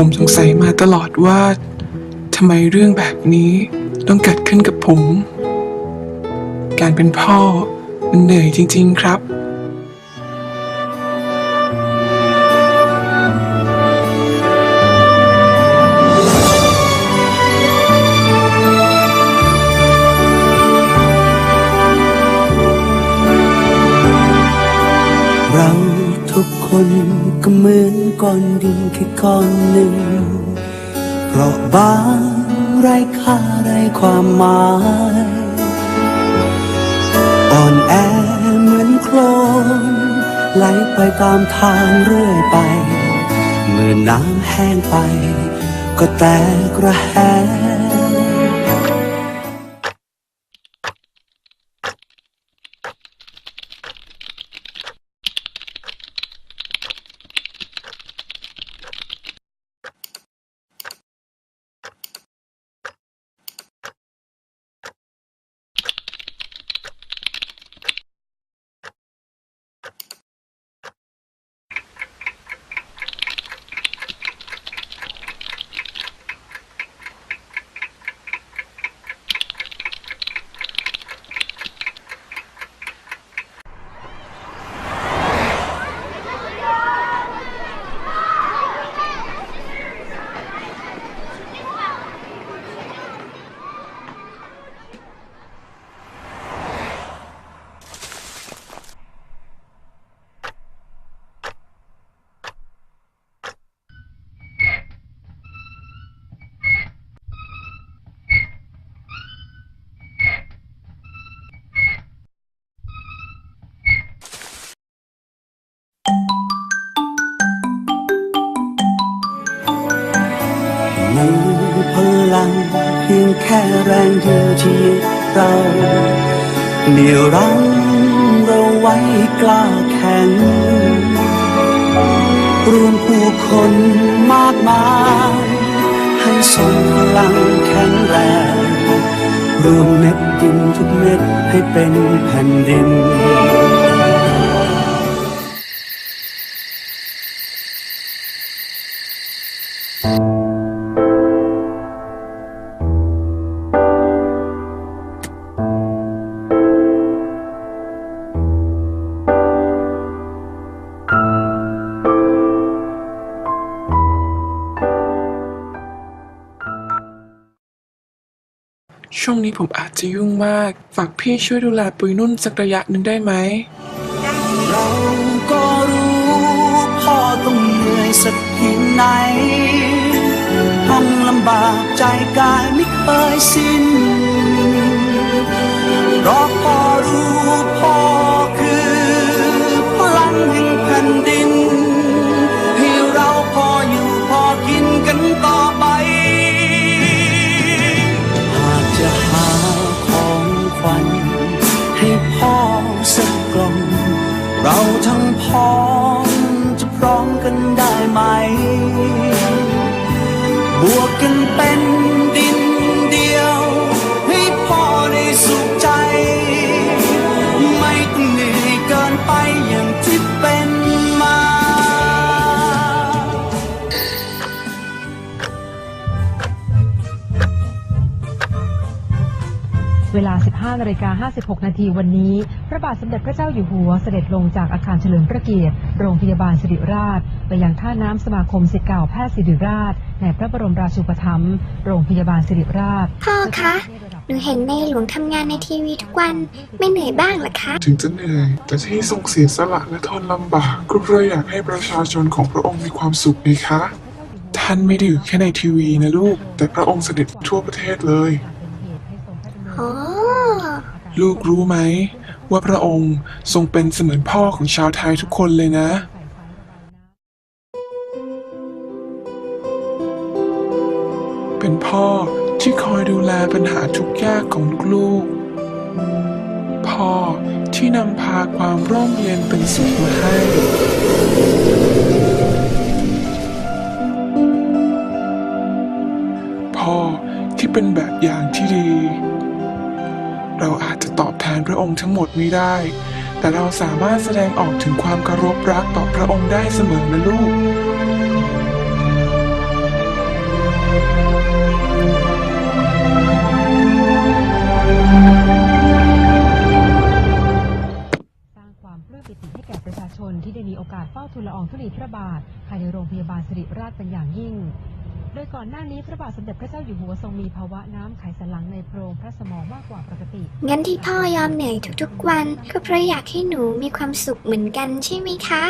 ผมสงสัยมาตลอดว่าทำไมเรื่องแบบนี้ต้องเกิดขึ้นกับผม การเป็นพ่อมันเหนื่อยจริง ๆ ครับ ก้อนหนึ่งเพราะบางไร้ค่าไร้ความหมายอ่อนแอเหมือนโคลนไหลไปตามทางเรื่อยไป เมื่อน้ำแห้งไป ก็แตกระแหง แค่แรงเดียวที่ยึดเราเหนี่ยวรั้งเราไว้กล้าแข็งรวมผู้คนมากมาย ให้ทรงพลังแข็งแรงรวมเม็ดดินทุกเม็ดให้เป็นแผ่นดิน ช่วงนี้ผมอาจจะยุ่งมาก ฝากพี่ช่วยดูแลปุยนุ่นสักระยะหนึ่งได้ไหม เราก็รู้พ่อต้องเหนื่อยสักเพียงไหนต้องลำบากใจกายไม่เคยสิ้น ให้พ่อสักกล่องเราทั้งพ่อ 15นาฬิกา56 นาทีวันนี้ พระบาทสมเด็จพระเจ้าอยู่หัวเสด็จลงจากอาคารเฉลิมพระเกียรติ โรงพยาบาลสิริราช ไปยังท่าน้ำสมาคมศิษย์เก่าแพทย์สิริราช ในพระบรมราชูปถัมภ์โรงพยาบาลสิริราช พ่อคะ หนูเห็นในหลวงทำงานในทีวีทุกวัน ไม่เหนื่อยบ้างเหรอคะ ถึงจะเหนื่อย แต่ที่ทรงเสียสละและทนลำบากก็เพราะอยากให้ประชาชนของพระองค์มีความสุขนี่คะ ท่านไม่ได้อยู่แค่ในทีวีนะลูก แต่พระองค์เสด็จทั่วประเทศเลยโอ้ ลูกรู้ไหม ว่าพระองค์ทรงเป็นเสมือนพ่อของชาวไทยทุกคนเลยนะ เป็นพ่อที่คอยดูแลปัญหาทุกยากของลูกๆพ่อที่นำพาความร่มเย็นเป็นสุขมาให้พ่อที่เป็นแบบอย่างที่ดี เราอาจจะตอบแทนพระองค์ทั้งหมดไม่ได้ แต่เราสามารถแสดงออกถึงความเคารพรักต่อพระองค์ได้เสมอนะลูกสร้างความปลื้มปิติให้แก่ประชาชนที่ได้มีโอกาสเฝ้าทูลละอองธุลีพระบาทภายในโรงพยาบาลสิริราชเป็นอย่างยิ่ง ดยก่อนหน้านี้พระบาทสมเด็จพระเจ้าอยู่หัวทรงมีภาวะน้ำไขสันหลังในโพรงพระสมองมากกว่าปกติ งั้นที่พ่อยอมเหนื่อยทุกๆวัน ก็เพราะอยากให้หนูมีความสุขเหมือนกันใช่ไหมคะ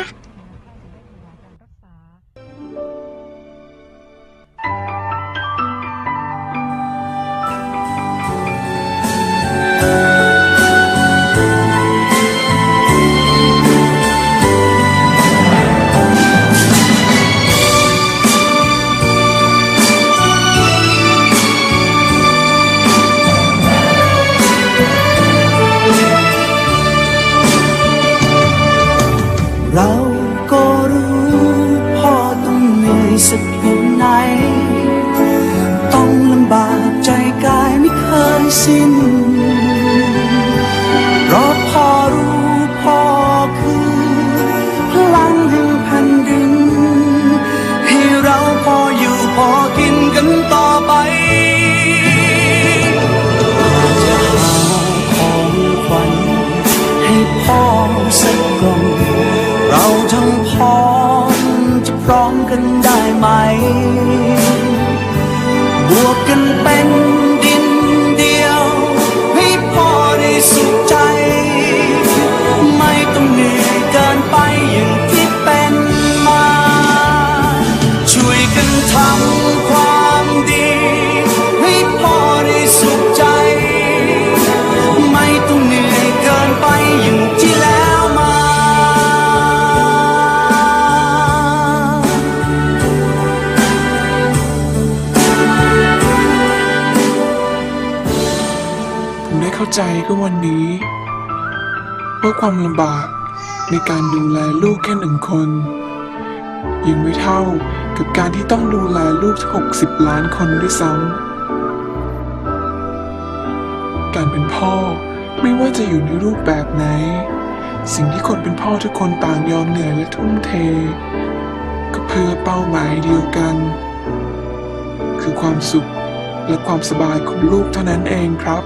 เราก็รู้พ่อต้องเหนื่อยสักเพียงไหน ต้องลำบากใจกายไม่เคยสิ้น กันได้ไหม บวกกันเป็น เข้าใจก็วันนี้ว่าความลำบากในการดูแลลูกแค่หนึ่งคน ยังไม่เท่ากับการที่ต้องดูแลลูกหกสิบล้านคนด้วยซ้ำการเป็นพ่อไม่ว่าจะอยู่ในรูปแบบไหน สิ่งที่คนเป็นพ่อทุกคนต่างยอมเหนื่อยและทุ่มเท ก็เพื่อเป้าหมายเดียวกัน คือความสุขและความสบายของลูกเท่านั้นเองครับ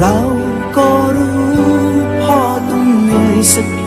เราก็รู้พ่อต้องเหนื่อยสัก